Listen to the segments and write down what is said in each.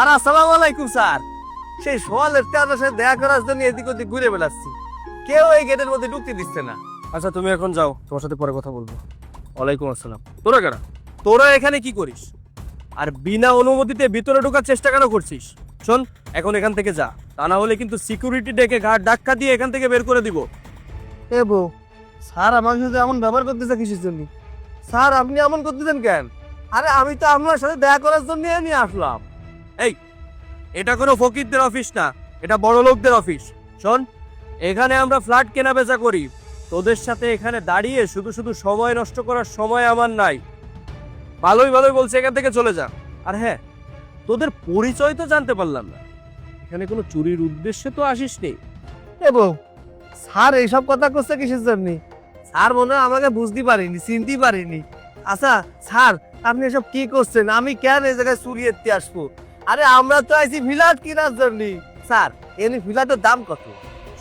আর আসসালাম আলাইকুম স্যার। সেই সোয়ালের আপনার সাথে দেখা করার জন্য এদিক ওদিক ঘুরে বেড়াচ্ছি। কেউ এই গেটের মধ্যে ঢুকতে দিচ্ছে না। আচ্ছা তুমি এখন যাও তোমার সাথে পরে কথা বলব। ওয়ালাইকুম আসসালাম। তোরা কেন তোরা এখানে কি করিস? আর বিনা অনুমতিতে ভিতরে ঢোকার চেষ্টা কেন করছিস? শোন এখন এখান থেকে যা। তা না হলে কিন্তু সিকিউরিটি ডেকে ঘাট ধাক্কা দিয়ে এখান থেকে বের করে দিব। এ বউ স্যার আমার সাথে এমন ব্যবহার করতেছে কিসের জন্য? স্যার আপনি এমন করতেছেন কেন? আরে আমি তো আপনার সাথে দেখা করার জন্য নিয়ে আসলাম। এটা কোনো ফকিরদের অফিস না, এটা বড় লোকদের অফিস শোন, এখানে আমরা ফ্ল্যাট কেনা বেচা করি। তোদের সাথে এখানে দাঁড়িয়ে শুধু শুধু সময় নষ্ট করার সময় আমার নাই। ভালোই ভালোই বলছে, এখান থেকে চলে যা। আর হ্যাঁ তোদের পরিচয় তো জানতে পারলাম না। এখানে কোনো চুরির উদ্দেশ্যে তো আসিস নি এ বউ, স্যার এইসব কথা করছে কিসের জন্য? স্যার মনে হয় আমাকে বুঝতে পারিনি, চিনতে পারিনি। আচ্ছা স্যার, আপনি এসব কি করছেন? আমি কেন এই জায়গায় চুরি এত্তে আসব? আরে আমরা তো আইছি ফ্ল্যাট কেনার জন্য স্যার এমনি ফ্ল্যাটের দাম কত?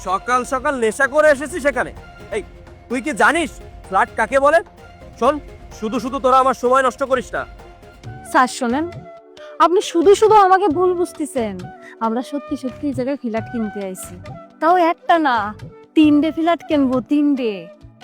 সকাল সকাল নেশা করে এসেছি সেখানে। এই তুই কি জানিস ফ্ল্যাট কাকে বলে? শোন শুধু শুধু তোরা আমার সময় নষ্ট করিস না। স্যার শোনেন আপনি শুধু শুধু আমাকে ভুল বুঝতেছেন। আমরা সত্যি সত্যি এই জায়গায় ফ্ল্যাট কিনতে আইছি। তাও একটা না তিনটে ফ্ল্যাট কিনবো তিনটে।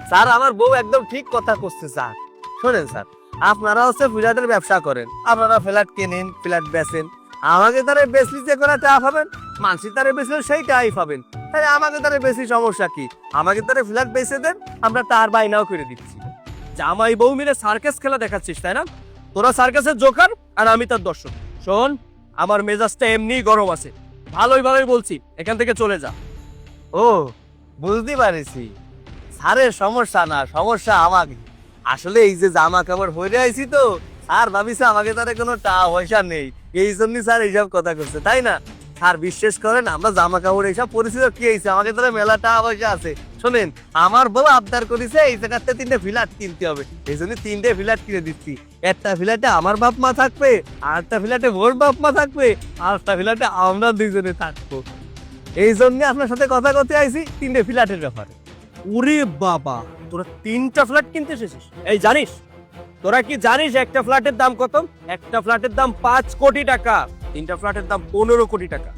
স্যার আমার বউ একদম ঠিক কথা করছে স্যার। শোনেন স্যার আপনারা হচ্ছে ফ্ল্যাটের ব্যবসা করেন। আপনারা ফ্ল্যাট কেনেন ফ্ল্যাট বেচেন। আমাকে তারে বেশি যে করে টা পাবেন মানসি তারে বেচলে সেই টাই পাবেন। তাহলে আমাকে তারে বেশি সমস্যা কি? আমাকে তারে ফ্ল্যাট বেচে দেন, আমরা তার বাইনাও করে দিচ্ছি। জামাই বউ মিলে সার্কাস খেলা দেখাচ্ছিস, তাই না? তোরা সার্কাসের জোকার আর আমি তার দর্শক। শোন, আমার মেজাজটা এমনিই গরম আছে। ভালোই ভালোই বলছি, এখান থেকে চলে যা। ও, বুঝতে পারিছি। স্যারের সমস্যা না, সমস্যা আমাকে। আসলে এই যে জামা কাপড় হয়ে আইছি তো, স্যার ভাবিছে আমাকে তারে কোনো টাকা পয়সা নেই। এই জন্যই স্যার এইসব কথা করছে, তাই না? স্যার, বিশ্বাস করেন, আমরা জামা কাপড় এইসব পরিস্থিতি কি হয়েছে? আমাকে তারা মেলা টাকা পয়সা আছে। শোনেন, আমার বউ আবদার করেছে, এই জায়গাতে তিনটে ফ্ল্যাট কিনতে হবে। এই জন্য তিনটে ফ্ল্যাট কিনে দিচ্ছি। একটা ফ্ল্যাটে আমার বাপ মা থাকবে, আর একটা ফ্ল্যাটে ওর বাপ মা থাকবে, আর একটা ফ্ল্যাটে আমরা দুইজনে থাকব। এই জন্য আপনার সাথে কথা করতে আইছি, তিনটে ফ্ল্যাটের ব্যাপারে। ওরে বাবা, তোরা তিনটা ফ্ল্যাট কিনতে এসেছিস? এই জানিস? তোরা কি জানিস একটা ফ্ল্যাটের দাম কত? একটা ফ্ল্যাটের দাম পাঁচ কোটি টাকা, তিনটা ফ্ল্যাটের দাম পনেরো কোটি টাকা।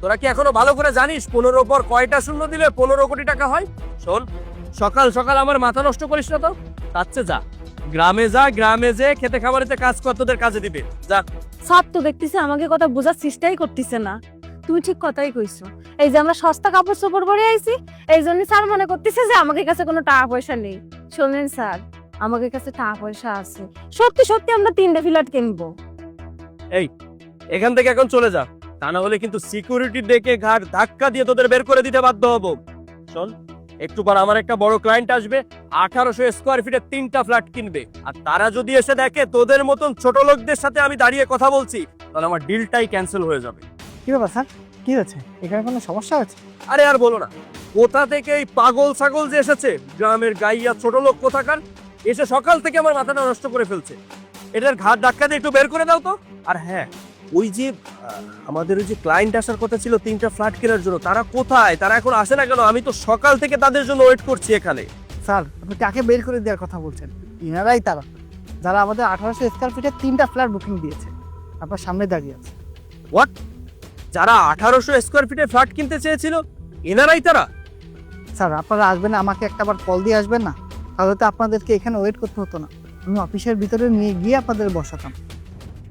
তোরা কি এখনও ভালো করে জানিস পনেরো পর কয়টা শূন্য দিলে পনেরো কোটি টাকা হয়? শোন, সকাল সকাল আমার মাথা নষ্ট করিস না তো। তার চেয়ে যা, গ্রামে যা, গ্রামে যে খেতে খাবারেতে কাজ কর, তোদের কাজে দিবে। যা। সব তো দেখতেছে, আমাকে কথা বোঝার চেষ্টাই করতেছে না। তুমি ঠিক কথাই কইছো। এই যে আমরা সস্তা কাপড় চোপড় পরে আইছি, এই জন্য স্যার মনে করতেছে যে আমাদের কাছে কোনো টাকা পয়সা নেই। শোনেন স্যার আমাদের কাছে টাকা পয়সা আছে। সত্যি সত্যি আমরা তিনটে ফ্ল্যাট কিনবো। এই এখান থেকে এখন চলে যা। তা না হলে কিন্তু সিকিউরিটি ডেকে ঘাট ধাক্কা দিয়ে তোদের বের করে দিতে বাধ্য হব। শোন একটু পর আমার একটা বড় ক্লায়েন্ট আসবে আঠারোশো স্কোয়ার ফিটের তিনটা ফ্ল্যাট কিনবে। আর তারা যদি এসে দেখে তোদের মতন ছোট লোকদের সাথে আমি দাঁড়িয়ে কথা বলছি তাহলে আমার ডিলটাই ক্যান্সেল হয়ে যাবে। কি ব্যাপার স্যার? কি হয়েছে? এখানে কোনো সমস্যা আছে আরে আর বলো না কোথা থেকে এই পাগল ছাগল যে এসেছে? গ্রামের গাইয়া ছোট লোক কোথাকার? এসে সকাল থেকে আমার মাথাটা নষ্ট করে ফেলছে। এটার ঘাট ধাক্কা দিয়ে একটু বের করে দাও তো। আর হ্যাঁ ওই যে আমাদের ওই যে ক্লায়েন্ট আসার কথা ছিল তিনটা ফ্ল্যাট কেনার জন্য তারা কোথায়? তারা এখন আসে না কেন? আমি তো সকাল থেকে তাদের জন্য ওয়েট করছি এখানে। স্যার আপনি কাকে বের করে দেওয়ার কথা বলছেন? ইনারাই তারা। যারা আমাদের আঠারোশো স্কোয়ার ফিটের তিনটা ফ্ল্যাট বুকিং দিয়েছে। আপনার সামনে দাঁড়িয়ে আছে। হোয়াট যারা আঠারোশো স্কোয়ার ফিটে ফ্ল্যাট কিনতে চেয়েছিল এনারাই তারা? স্যার আপনারা আসবেন আমাকে একটা বার কল দিয়ে আসবেন না? তাহলে তো আপনাদেরকে এখানে ওয়েট করতে হতো না। আমি অফিসের ভিতরে নিয়ে গিয়ে আপনাদের বসাতাম।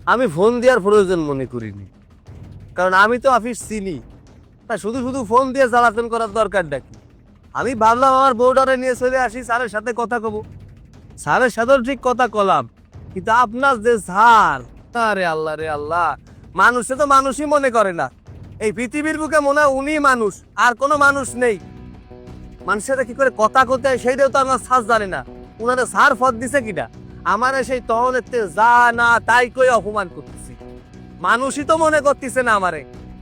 আমি ফোন দেওয়ার প্রয়োজন মনে করিনি। কারণ আমি তো অফিস চিনি। তা শুধু শুধু ফোন দিয়ে জ্বালাতন করার দরকার কি? আমি ভাবলাম আমার বউডারে নিয়ে চলে আসি, স্যারের সাথে কথা কব। স্যারের সাথেও ঠিক কথা কলাম। কিন্তু আপনার যে স্যার আরে আল্লাহ রে আল্লাহ। মানুষে তো মানুষই মনে করে না। এই পৃথিবীর বুকে মনে হয় উনি মানুষ, আর কোনো মানুষ নেই। মানুষের কি করে কথা করতে হয় সেইটাও তো আমার সাজ জানে না। উনারে সার ফদ দিছে কিটা? আমারে সেই তহনের যা না তাই কই অপমান করতেছি। মানুষই তো মনে করতেছে না আমারে।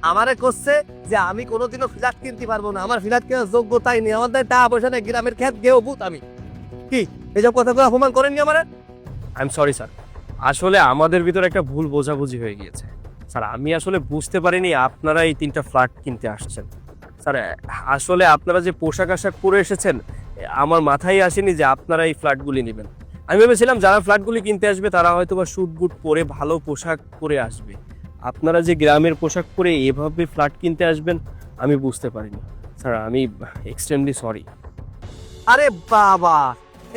আমারে করছে যে আমি কোনোদিনও ফ্ল্যাট কিনতে পারব না। আমার ফ্ল্যাট কেনার যোগ্যতাই নেই। আমাদের টাকা পয়সা নেই। গ্রামের খেত গেও বুত আমি। কি? এইসব কথাগুলো অপমান করেননি আমারে? আই এম সরি স্যার আসলে আমাদের ভিতরে একটা ভুল বোঝাবুঝি হয়ে গিয়েছে। স্যার, আমি আসলে বুঝতে পারিনি আপনারা এই তিনটা ফ্ল্যাট কিনতে আসছেন। স্যার, আসলে আপনারা যে পোশাক আশাক পরে এসেছেন, আমার মাথায় আসেনি যে আপনারা এই ফ্ল্যাটগুলি নেবেন। আমি ভেবেছিলাম যারা ফ্ল্যাটগুলি কিনতে আসবে, তারা হয়তো বা স্যুট বুট পরে ভালো পোশাক পরে আসবে। আপনারা যে গ্রামের পোশাক পরে এভাবে ফ্ল্যাট কিনতে আসবেন, আমি বুঝতে পারিনি। স্যার, আমি এক্সট্রিমলি সরি আরে বাবা!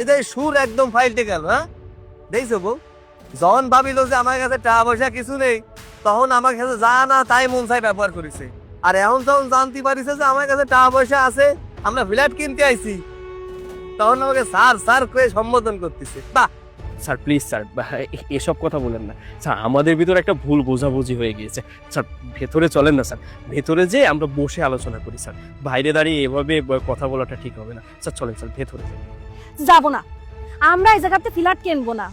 এদের সুর একদম ফাইলটে গেল হ্যাঁ? দেখছ বউ? যখন ভাবিল যে আমার কাছে টাকা পয়সা কিছু নেই, তখন আমার কাছে যা না তাই মন চাই ব্যবহার করেছে। আর এখন যখন জানতে পারিছে যে আমার কাছে টাকা পয়সা আছে আমরা ফ্ল্যাট কিনতে আইছি তখন আমাকে স্যার স্যার করে সম্বোধন করতেছে। বাহ! স্যার প্লিজ স্যার এসব কথা বলেন না। স্যার আমাদের ভিতরে একটা ভুল বোঝাবুঝি হয়ে গিয়েছে। স্যার ভেতরে চলেন না স্যার। ভেতরে যে আমরা বসে আলোচনা করি স্যার। বাইরে দাঁড়িয়ে এভাবে কথা বলাটা ঠিক হবে না। স্যার চলেন স্যার ভেতরে। যাব না। আমরা এই জায়গাতে ফ্ল্যাট কিনবো না।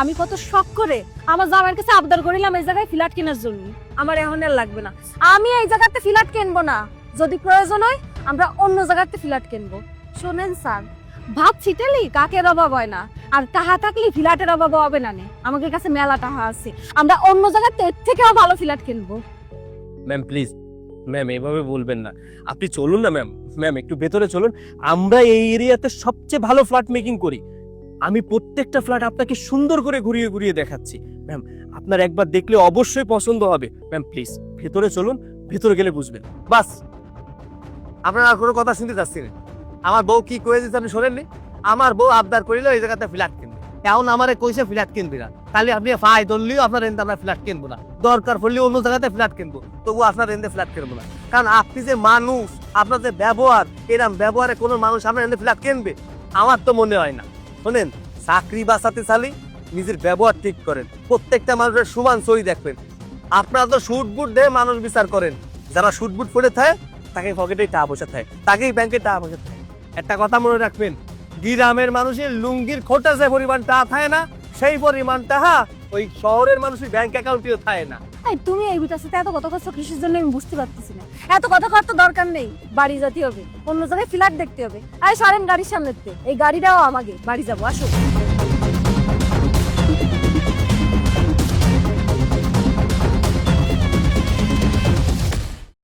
আমি কত শখ করে আমার জামাইয়ের কাছে আবদার করিলাম এই জায়গায় ফ্ল্যাট কেনার জন্য। আমার এখন আর লাগবে না। আমি এই জায়গাতে ফ্ল্যাট কিনবো না। যদি প্রয়োজন হয়, আমরা অন্য জায়গাতে ফ্ল্যাট কিনবো। শোনেন স্যার ভাত ছিটেলি কাকের অভাব হয় না, আর টাহা থাকলে ফ্ল্যাটের অভাব হবে না। আমাদের কাছে মেলা টাহা আছে। আমরা অন্য জায়গাতে এর থেকেও ভালো ফ্ল্যাট কিনবো। Ma'am, please. ম্যাম, এভাবে বলবেন না। আপনি চলুন না, ম্যাম। ম্যাম, একটু ভেতরে চলুন। আমরা এই এরিয়াতে সবচেয়ে ভালো ফ্ল্যাট মেকিং করি। আমি প্রত্যেকটা ফ্ল্যাট আপনাকে সুন্দর করে ঘুরিয়ে ঘুরিয়ে দেখাচ্ছি। ম্যাম আপনার একবার দেখলে অবশ্যই পছন্দ হবে। ম্যাম প্লিজ ভেতরে চলুন, ভেতরে গেলে বুঝবেন। বাস। আপনার আর কোনো কথা শুনতে চাচ্ছি না। আমার বউ কি করে দিচ্ছে আপনি শোনেননি? আমার বউ আবদার করিল এই জায়গাতে ফ্ল্যাট কিনবে। এখন আমারে কইছে ফ্ল্যাট কিনবি না। তাহলে আপনি ফাই ধরলেও আপনার এনতে আমরা ফ্ল্যাট কিনবো না। দরকার পড়লে অন্য জায়গাতে ফ্ল্যাট কিনবো। তবু আপনার এনতে ফ্ল্যাট কিনবো না। কারণ আপনি যে মানুষ, আপনার যে ব্যবহার, এরম ব্যবহারে কোনো মানুষ আপনার এনতে ফ্ল্যাট কিনবে? আমার তো মনে হয় না। শোনেন, চাকরি বাঁচাতে চালি নিজের ব্যবহার ঠিক করেন। প্রত্যেকটা মানুষের সমান সই দেখবেন। আপনারা তো বুট দিয়ে মানুষ বিচার করেন। যারা বুট পরে থাকে তাকে পকেটে টাকা পয়সা থাকে। তাকেই ব্যাংকে টাকা পয়সা থাকে। একটা কথা মনে রাখবেন, গ্রামের মানুষের লুঙ্গির খোটা যে পরিমাণ টাকা থাকে না, সেই পরিমাণ টাকা ওই শহরের মানুষের ব্যাংক অ্যাকাউন্টেও থাকে না। তুমি এই বিটার সাথে এত জন্য আমি বুঝতে পারতেছি না? এত কথা করার তো দরকার নেই। বাড়ি যেতে হবে, অন্য জায়গায় ফ্ল্যাট দেখতে হবে। আরে সরেন গাড়ির সামনে এই গাড়িটাও আমাকে। বাড়ি যাব, আসো।